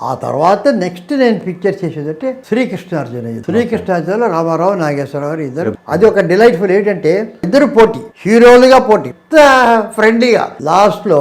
ఆ తర్వాత నెక్స్ట్ నేను పిక్చర్ చేసేది అంటే శ్రీకృష్ణార్జున యుద్ధం. శ్రీకృష్ణార్జున రామారావు నాగేశ్వరరావు గారు ఇద్దరు. అది ఒక డిలైట్ఫుల్ ఏంటంటే ఇద్దరు పోటీ హీరోలుగా పోటీ. ఇంత ఫ్రెండ్లీగా లాస్ట్లో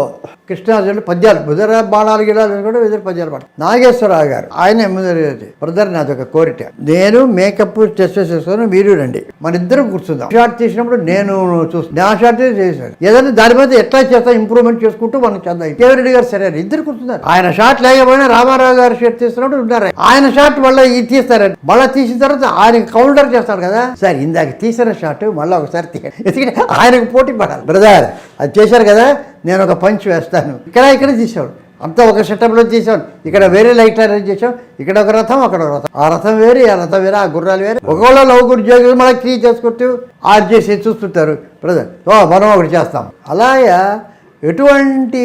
పద్యాలు ముదర బాణాలు గిడాలు కూడా ఇద్దరు పద్యాలు పాడు నాగేశ్వరరావు గారు ఆయన ముందర బ్రదర్ నాది ఒక కోరిక నేను మేకప్ టెస్ట్ చేసుకొని మీరు రండి. మన ఇద్దరం కూర్చుందాం. షార్ట్ చేసినప్పుడు నేను చూస్తాను నా షార్ట్ చేశాను. ఏదైనా దాని మీద ఎట్లా చేస్తా ఇంప్రూవ్మెంట్ చేసుకుంటూ మనం చేద్దాం. కేవరెడ్డి గారు సరే ఇద్దరు కూర్చున్నారు. ఆయన షార్ట్ లేకపోయినా రామారావు గారు షార్ట్ తీస్తున్నప్పుడు ఉన్నారు. ఆయన షార్ట్ మళ్ళీ ఇది తీస్తారని. మళ్ళీ తీసిన తర్వాత ఆయన కౌంటర్ చేస్తాడు కదా. సార్ ఇందాక తీసిన షార్ట్ మళ్ళీ ఒకసారి ఎందుకంటే ఆయనకు పోటీ పడాలి. బ్రదర్ అది చేశారు కదా? నేను ఒక పంచ్ వేస్తాను. ఇక్కడ ఇక్కడ తీసాడు అంతా ఒక సెటప్లో చేసాం ఇక్కడ వేరే లైట్ అరేంజ్ చేసాం ఇక్కడ ఒక రథం అక్కడ ఒక రథం. ఆ రథం వేరే ఆ రథం వేరే ఆ గుర్రాలు వేరే. ఒకవేళ లవ్ ఉద్యోగులు మళ్ళీ క్రీ చేసుకుంటూ ఆడ్ చేసి చూస్తుంటారు. బ్రదర్ ఓ మనం ఒకటి చేస్తాం. అలాగా ఎటువంటి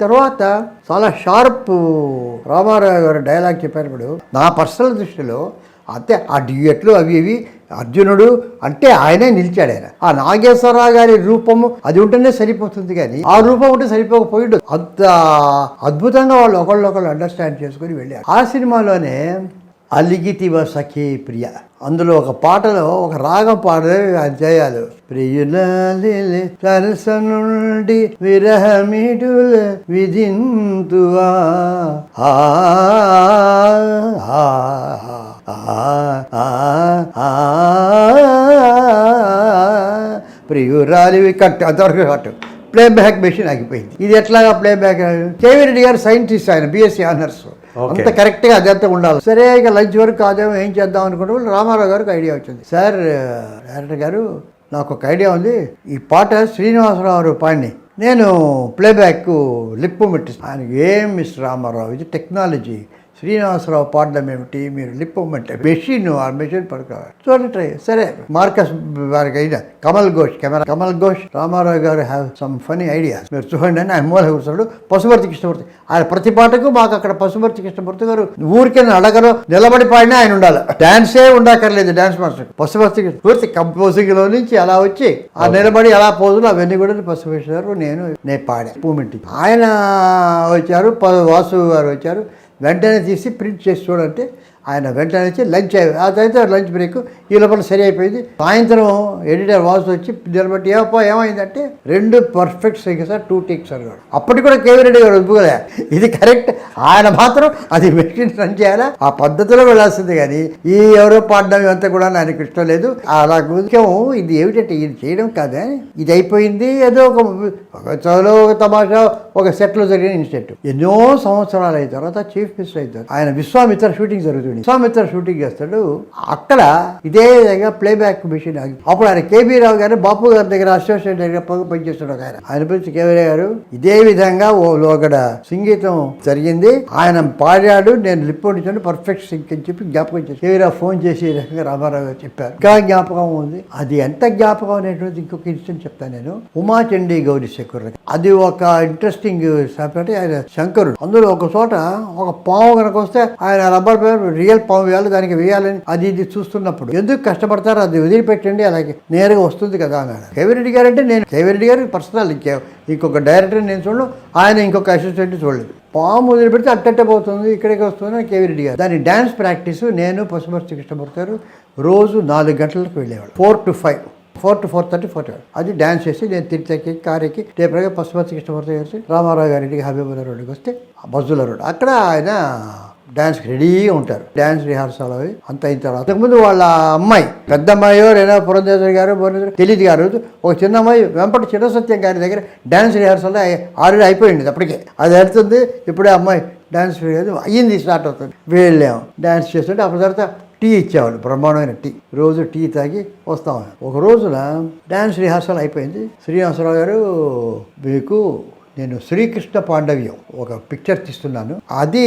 తర్వాత చాలా షార్ప్ రామారావు గారు డైలాగ్ చెప్పినప్పుడు నా పర్సనల్ దృష్టిలో అంతే ఆ డ్యూయట్లు అవి ఇవి అర్జునుడు అంటే ఆయనే నిలిచాడు ఆయన. ఆ నాగేశ్వరరావు గారి రూపము అది ఉంటేనే సరిపోతుంది కానీ ఆ రూపం ఉంటే సరిపోకపోయిడు. అంత అద్భుతంగా వాళ్ళు ఒకళ్ళొకళ్ళు అండర్స్టాండ్ చేసుకుని వెళ్ళారు. ఆ సినిమాలోనే అలిగితివ సఖీ ప్రియ. అందులో ఒక పాటలో ఒక రాగం పాడే ఆయన చేయాలి. ప్రియులాలి సరసనుండి విరహమిడుల విధింతువా. ఆ, ప్రియురాలివి కట్టు అంతవరకు కట్టు. ప్లే బ్యాక్ మెషిన్ ఆగిపోయింది. ఇది ఎట్లాగా ప్లే బ్యాక్ కేవీ రెడ్డి గారు సైంటిస్ట్ ఆయన బీఎస్సీ ఆనర్స్ అంత కరెక్ట్గా అదంతా ఉండాలి. సరే ఇక లంచ్ వరకు కాదేమో ఏం చేద్దాం అనుకుంటే రామారావు గారికి ఐడియా వచ్చింది. సార్ డైరెక్టర్ గారు నాకు ఒక ఐడియా ఉంది. ఈ పాట శ్రీనివాసరావు పాడిని. నేను ప్లేబ్యాక్ లిప్పు పెట్టిస్తాను. ఆయనకి ఏం మిస్టర్ రామారావు? ఇది టెక్నాలజీ శ్రీనివాసరావు పాడడం ఏమిటి? మీరు లిప్ అంటే మెషిన్ ఆ మెషిన్ పడుకోవాలి. చూడండి ట్రై సరే మార్కస్ వారికి అయినా Kamal Ghosh camera Kamal Ghosh Rama Rao garu have some funny ideas మీరు చూడండి అని ఆయన మూల కూర్చున్నాడు. పశుపతి కృష్ణమూర్తి. ఆయన ప్రతి పాటకు మాకు అక్కడ పశుపతి కృష్ణమూర్తి గారు ఊరికే అడగరు నిలబడి పాడినా ఆయన ఉండాలి. డాన్సే ఉండక్కర్లేదు డాన్స్ మాస్టర్ పశుపతి కృష్ణమూర్తి కంపోజింగ్లో నుంచి అలా వచ్చి ఆ నిలబడి అలా పోజులు అవన్నీ కూడా పశుపతి గారు నేను నేను పాడా. పూమింటి ఆయన వచ్చారు వాసు గారు వచ్చారు. వెంటనే తీసి ప్రింట్ చేసి చూడంటే ఆయన వెంటనే వచ్చి లంచ్ అయి- ఆ తర్వాత లంచ్ బ్రేక్. ఈ లోపల సరి అయిపోయింది. సాయంత్రం ఎడిటర్ వాసు వచ్చి నిలబట్టి ఏమప్పా ఏమైందంటే? రెండు perfect sing sir two takes అన్నాడు అప్పటికి కూడా కేవీ రెడ్డి గారు ఒప్పుకోలే. ఇది కరెక్ట్ ఆయన మాత్రం అది మెషిన్ రన్ చేయాలా? ఆ పద్ధతిలో వెళ్ళాల్సింది కానీ ఈ ఎవరో పాడడం అంతా కూడా ఆయనకి ఇష్టం లేదు. అలా ముఖ్యం ఇది ఏమిటంటే ఇది చేయడం కాదా. ఇది అయిపోయింది. ఏదో ఒక ఒక చదువులో ఒక తమాషా ఒక సెట్లో జరిగిన ఇన్సిడెంట్ ఎన్నో సంవత్సరాలు అయిన తర్వాత చీఫ్ మినిస్టర్ అవుతారు ఆయన విశ్వామిత్ర షూటింగ్ జరుగుతుంది. విశ్వామిత్ర షూటింగ్ చేస్తాడు. అక్కడ ఇదే విధంగా ప్లేబ్యాక్ మిషన్ ఆగి అప్పుడు ఆయన కేబీ రావు గారు బాపు గారి దగ్గర అసోసియేట్ దగ్గర పనిచేస్తాడు ఒక ఆయన. ఆయన పిలిచి కేవీ గారు. ఇదే విధంగా ఓ లోగడ సంగీతం జరిగింది. ఆయన పాడాడు నేను లిప్ ఉంచాను పర్ఫెక్ట్ సింగ్ అని చెప్పి జ్ఞాపకం చేసి కేవీ ఫోన్ చేసి రామారావు గారు చెప్పారు. ఇంకా జ్ఞాపకం ఉంది. అది ఎంత జ్ఞాపకం అనేటువంటి ఇంకొక ఇన్సిడెంట్ చెప్తాను నేను. ఉమాచండి గౌరీ శంకర్ అది ఒక ఇంట్రెస్టింగ్ సపరేట్ ఆయన శంకరుడు. అందులో ఒక చోట ఒక పాము కనుక వస్తే ఆయన రబ్బర్ పేరు రియల్ పాము వేయాలి దానికి వేయాలని అది ఇది చూస్తున్నప్పుడు. ఎందుకు కష్టపడతారో అది వదిలిపెట్టండి అలాగే నేరుగా వస్తుంది కదా అన్నాడు. కేవిరెడ్డి గారు అంటే నేను కేవిరెడ్డి గారు పర్సనల్ ఇంకే ఇంకొక డైరెక్టర్ నేను చూడను ఆయన ఇంకొక అసిస్టెంట్ చూడలేదు. పాము వదిలిపెడితే అట్టట్టే పోతుంది ఇక్కడికి వస్తుంది కేవిరెడ్డి గారు. దాని డ్యాన్స్ ప్రాక్టీస్ నేను పశుమర్చి కృష్ణమూర్తి గారు రోజు నాలుగు గంటలకు వెళ్ళేవాడు. Four to five four to four thirty four అది డ్యాన్స్ చేసి నేను తిరిగి కారెక్కి ఎక్కి టేపరగా పశుపతి కృష్ణమూర్తి గారి రామారావు గారింటికి హబీబుల్లా రోడ్డుకి వస్తే బజ్జుల బస్సుల రోడ్. అక్కడ ఆయన డ్యాన్స్కి రెడీగా ఉంటారు. డ్యాన్స్ రిహార్సల్ అవి అంత అయిన తర్వాత అంతకుముందు వాళ్ళ అమ్మాయి పెద్ద అమ్మాయో లేదా పురంధేశ్వరి గారు భువనేశ్వరి తెలియదు గారు. ఒక చిన్న అమ్మాయి వెంపటి చిన్నసత్యం గారి దగ్గర డ్యాన్స్ రిహార్సల్ ఆల్రెడీ అయిపోయింది అప్పటికే. అది వెళ్తుంది ఇప్పుడే అమ్మాయి డ్యాన్స్ అయ్యింది స్టార్ట్ అవుతుంది. వెళ్ళాము డ్యాన్స్ చేస్తుంటే అప్పటి తర్వాత టీ ఇచ్చేవాళ్ళు బ్రహ్మాండమైన టీ. రోజు టీ తాగి వస్తాం. ఒక రోజున డ్యాన్స్ రిహార్సల్ అయిపోయింది. శ్రీనివాసరావు గారు మీకు నేను శ్రీకృష్ణ పాండవ్యం ఒక పిక్చర్ తీస్తున్నాను. అది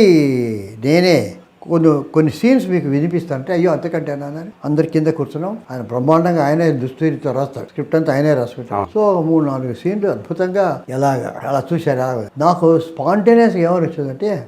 నేనే కొన్ని కొన్ని సీన్స్ మీకు వినిపిస్తుంటే అయ్యో అంతకంటే అన్నాను అందరి కింద కూర్చున్నాం. ఆయన బ్రహ్మాండంగా ఆయనే దుస్తురితో రాస్తాడు. స్క్రిప్ట్ అంతా ఆయనే రాసుకుంటాడు. సో మూడు నాలుగు సీన్లు అద్భుతంగా ఎలాగా అలా చూశారు. నాకు స్పాంటేనియస్ ఏమని వచ్చిందంటే